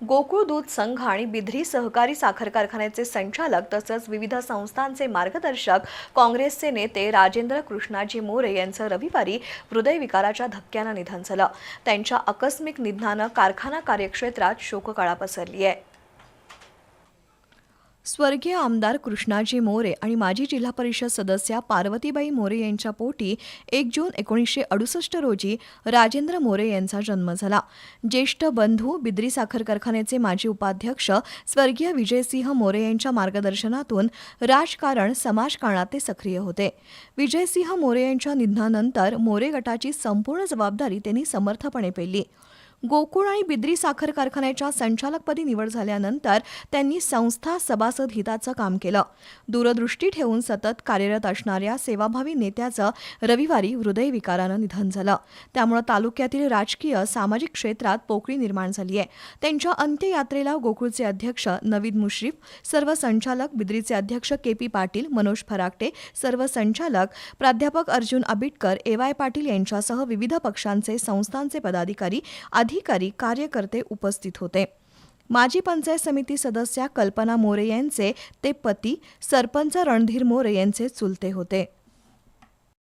गोकुळ दूध संघ आणि बिध्री सहकारी साखर कारखान्याचे संचालक तसंच विविध संस्थांचे मार्गदर्शक काँग्रेसचे नेते राजेंद्र कृष्णाजी मोरे यांचं रविवारी हृदयविकाराच्या धक्क्यानं निधन झालं. त्यांच्या आकस्मिक निधनानं कारखाना कार्यक्षेत्रात शोककळा पसरली आहे. स्वर्गीय आमदार कृष्णाजी मोरे आणि माजी जिल्हा परिषद सदस्या पार्वतीबाई मोरे यांच्या पोटी एक जून एकोणीसशे अडुसष्ट रोजी राजेंद्र मोरे यांचा जन्म झाला. ज्येष्ठ बंधू बिद्री साखर कारखान्याचे माजी उपाध्यक्ष स्वर्गीय विजयसिंह मोरे यांच्या मार्गदर्शनातून राजकारण समाजकारणात ते सक्रिय होते. विजयसिंह मोरे यांच्या निधनानंतर मोरे गटाची संपूर्ण जबाबदारी त्यांनी समर्थपणे पेली गोकुळ आणि बिद्री साखर कारखान्याच्या संचालकपदी निवड झाल्यानंतर त्यांनी संस्था सभासद हिताचं काम केलं. दूरदृष्टी ठेवून सतत कार्यरत असणाऱ्या सेवाभावी नेत्याचं रविवारी हृदयविकारानं निधन झालं. त्यामुळे तालुक्यातील राजकीय सामाजिक क्षेत्रात पोकळी निर्माण झाली आहे त्यांच्या अंत्ययात्रेला गोकुळचे अध्यक्ष नवीद मुश्रीफ सर्व संचालक बिद्रीचे अध्यक्ष के पी पाटील मनोज फराकटे सर्व संचालक प्राध्यापक अर्जुन आबिटकर ए वाय पाटील यांच्यासह विविध पक्षांचे संस्थांचे पदाधिकारी अधिकारी कार्यकर्ते उपस्थित होते. माजी पंचायत समिती सदस्या कल्पना मोरे यांचे ते पती सरपंच रणधीर मोरे यांचे चुलते होते.